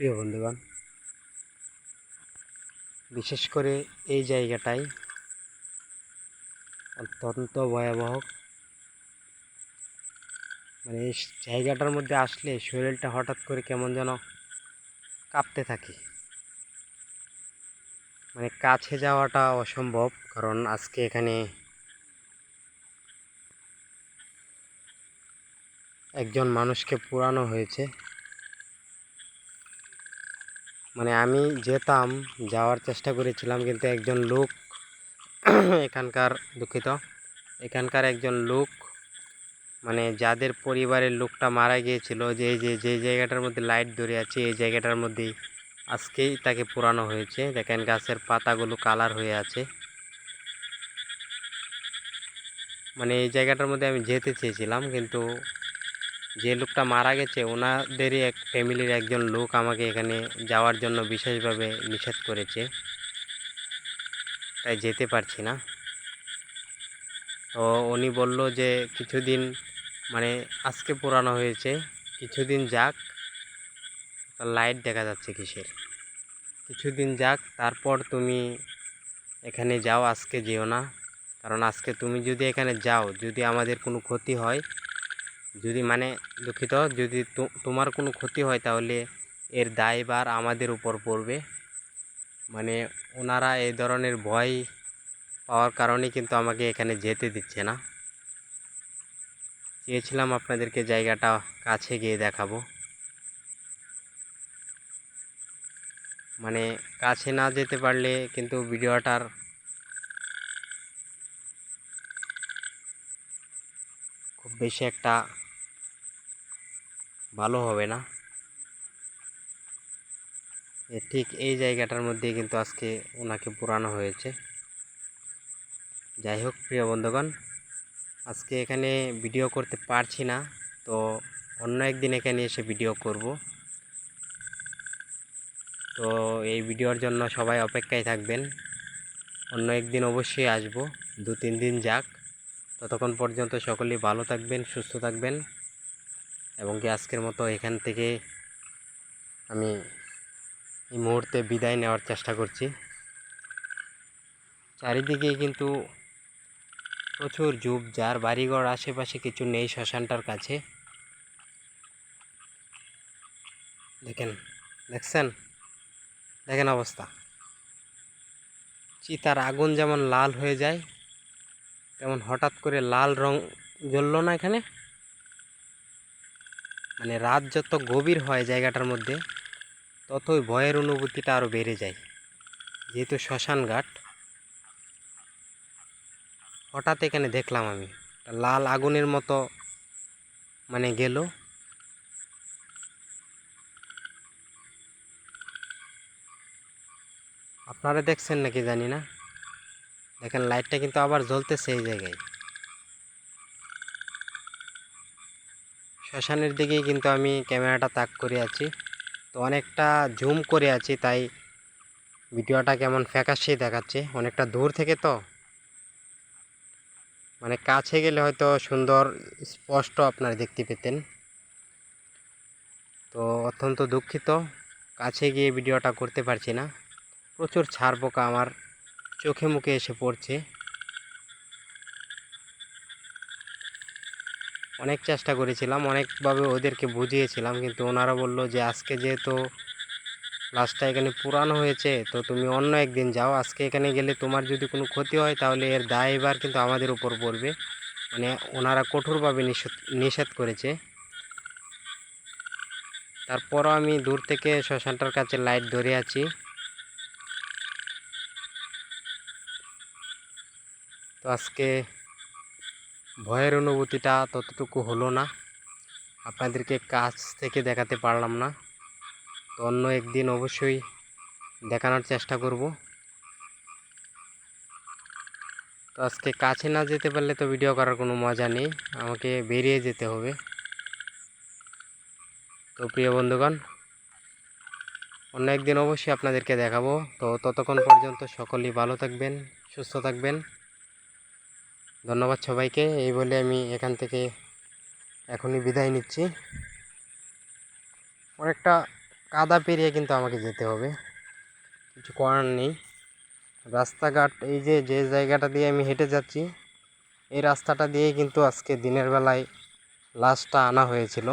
প্রিয় বন্ধুগণ, বিশেষ করে এই জায়গাটাই অত্যন্ত ভয়াবহ। মানে এই জায়গাটার মধ্যে আসলে শরীরটা হঠাৎ করে কেমন যেন কাঁপতে থাকে। মানে কাছে যাওয়াটা অসম্ভব, কারণ আজকে এখানে একজন মানুষকে পোড়ানো হয়েছে। মানে আমি যেতাম, যাওয়ার চেষ্টা করেছিলাম কিন্তু একজন লোক এখানকার দুঃখিত। এখানকার একজন লোক মানে যাদের পরিবারের লোকটা মারা গিয়েছিল, যে যে যে জায়গাটার মধ্যে লাইট ধরে আছে, এই জায়গাটার মধ্যে আজকেই তাকে পোড়ানো হয়েছে। দেখেন গাছের পাতাগুলো কালার হয়ে আছে। মানে এই জায়গাটার মধ্যে আমি যেতে চেয়েছিলাম, কিন্তু যে লোকটা মারা গেছে, ওনাদেরই এক ফ্যামিলির একজন লোক আমাকে এখানে যাওয়ার জন্য বিশেষভাবে নিষেধ করেছে। তাই যেতে পারছি না। তো উনি বলল যে, কিছুদিন মানে আজকে পুরানো হয়েছে, কিছুদিন যাক। লাইট দেখা যাচ্ছে কিসের? কিছুদিন যাক, তারপর তুমি এখানে যাও, আজকে যেও না। কারণ আজকে তুমি যদি এখানে যাও, যদি আমাদের কোনো ক্ষতি হয় যদি মানে দুঃখিত, যদি তোমার কোনো ক্ষতি হয় তাহলে এর দায়ভার আমাদের উপর পড়বে। মানে ওনারা এই ধরনের ভয় পাওয়ার কারণে কিন্তু আমাকে এখানে যেতে দিচ্ছে না। চেয়েছিলাম আপনাদেরকে জায়গাটা কাছে গিয়ে দেখাবো। মানে কাছে না যেতে পারলে কিন্তু ভিডিওটার খুব বেশি একটা ভালো হবে না। ঠিক এই জায়গাটার মধ্যে কিন্তু আজকে ওনাকে পুরানো হয়েছে। যাই হোক, প্রিয় বন্ধুগণ, আজকে এখানে ভিডিও করতে পারছি না, তো অন্য একদিন এখানে এসে ভিডিও করব। তো এই ভিডিওর জন্য সবাই অপেক্ষায় থাকবেন। অন্য একদিন অবশ্যই আসব দু তিন দিন যাক। ততক্ষণ পর্যন্ত সকলেই ভালো থাকবেন, সুস্থ থাকবেন এবং কি আজকের মতো এখান থেকে আমি এই মুহূর্তে বিদায় নেওয়ার চেষ্টা করছি। চারিদিকে কিন্তু প্রচুর জুপ, যার বাড়িঘর, আশেপাশে কিছু নেই শ্মশানটার কাছে। দেখেন, দেখছেন? দেখেন অবস্থা। চিতার আগুন যেমন লাল হয়ে যায় তেমন হঠাৎ করে লাল রং জ্বলল না এখানে? মানে রাত যত গভীর হয় জায়গাটার মধ্যে, ততই ভয়ের অনুভূতিটা আরও বেড়ে যায়। যেহেতু শ্মশান ঘাট, হঠাৎ এখানে দেখলাম আমি লাল আগুনের মতো মানে গেল। আপনারা দেখছেন নাকি জানি না। দেখেন লাইটটা কিন্তু আবার জ্বলতেছে এই জায়গায়। শ্মশানের দিকেই কিন্তু আমি ক্যামেরাটা তাক করে আছি। তো অনেকটা জুম করে আছি, তাই ভিডিওটা কেমন ফ্যাকাশেই দেখাচ্ছে। অনেকটা দূর থেকে তো। মানে কাছে গেলে হয়তো সুন্দর, স্পষ্ট আপনারা দেখতে পেতেন। তো অত্যন্ত দুঃখিত। কাছে গিয়ে ভিডিওটা করতে পারছি না। প্রচুর ছাড় পোকা আমার। চোখে মুখে এসে পড়ছে। অনেক চেষ্টা করেছিলাম, অনেকভাবে ওদেরকে বুঝিয়েছিলাম, কিন্তু ওনারা বলল যে, আজকে যেহেতু লাশটা এখানে পুরানো হয়েছে, তো তুমি অন্য একদিন যাও। আজকে এখানে গেলে তোমার যদি কোনো ক্ষতি হয়, তাহলে এর দায় এবার কিন্তু আমাদের উপর পড়বে। মানে ওনারা কঠোরভাবে নিষেধ নিষেধ করেছে। তারপরও আমি দূর থেকে শ্মশানটার কাছে লাইট ধরে আছি। তো আজকে ভয়ের অনুভূতিটা ততটুকু হলো না। আপনাদেরকে কাছ থেকে দেখাতে পারলাম না। তো অন্য একদিন অবশ্যই দেখানোর চেষ্টা করব। তো আজকে কাছে না যেতে পারলে তো ভিডিও করার কোনো মজা নেই। আমাকে বেরিয়ে যেতে হবে। তো প্রিয় বন্ধুগণ, অন্য একদিন অবশ্যই আপনাদেরকে দেখাবো। তো ততক্ষণ পর্যন্ত সকলেই ভালো থাকবেন, সুস্থ থাকবেন। ধন্যবাদ সবাইকে, এই বলে আমি এখান থেকে এখনই বিদায় নিচ্ছি। অনেকটা কাদা পেরিয়ে কিন্তু আমাকে যেতে হবে, কিছু করার নেই। রাস্তাঘাট, এই যে যে জায়গাটা দিয়ে আমি হেঁটে যাচ্ছি, এই রাস্তাটা দিয়েই কিন্তু আজকে দিনের বেলায় লাশটা আনা হয়েছিল।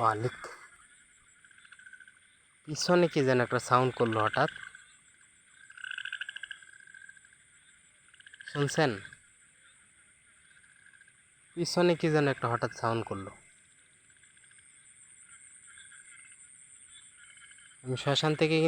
মালিক, পিছনে কি যেন একটা সাউন্ড করল হঠাৎ। শুনছেন? পিছনে কি যেন একটা হঠাৎ সাউন্ড করল। আমি শ্মশান থেকে কিন্তু